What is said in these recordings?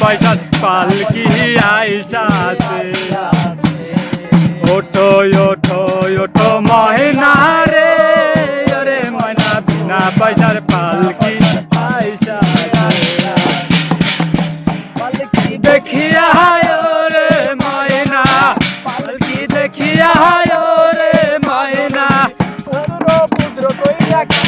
পয়সার পালকি আইসাছে ওঠো ওঠো ওঠো মহিনা রে। ওরে ময়না বিনা পয়সার পালকি আইসাছে দেখিয়া হায় রে ময়না। পালকি দেখিয়া হায় রে ময়না। আছে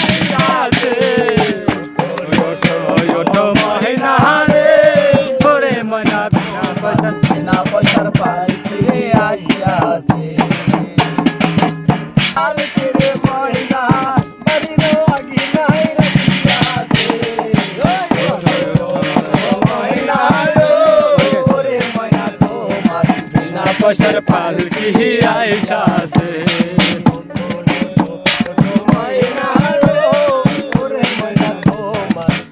বিনা পয়সার পালকি আইসাছে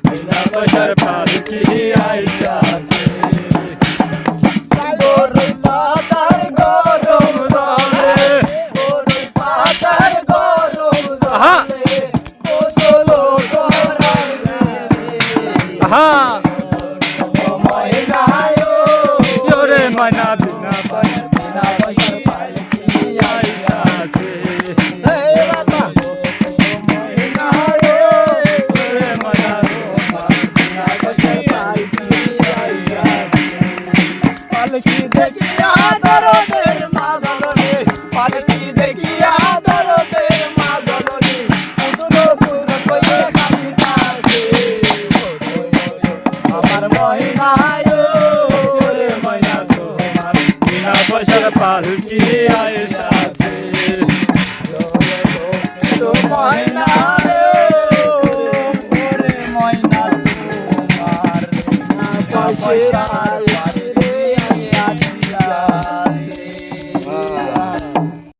বিনা পয়সার পালকি আইসাছে ময়না পালকি আইসাছে তো ময়না ময়না তোমার পয়সা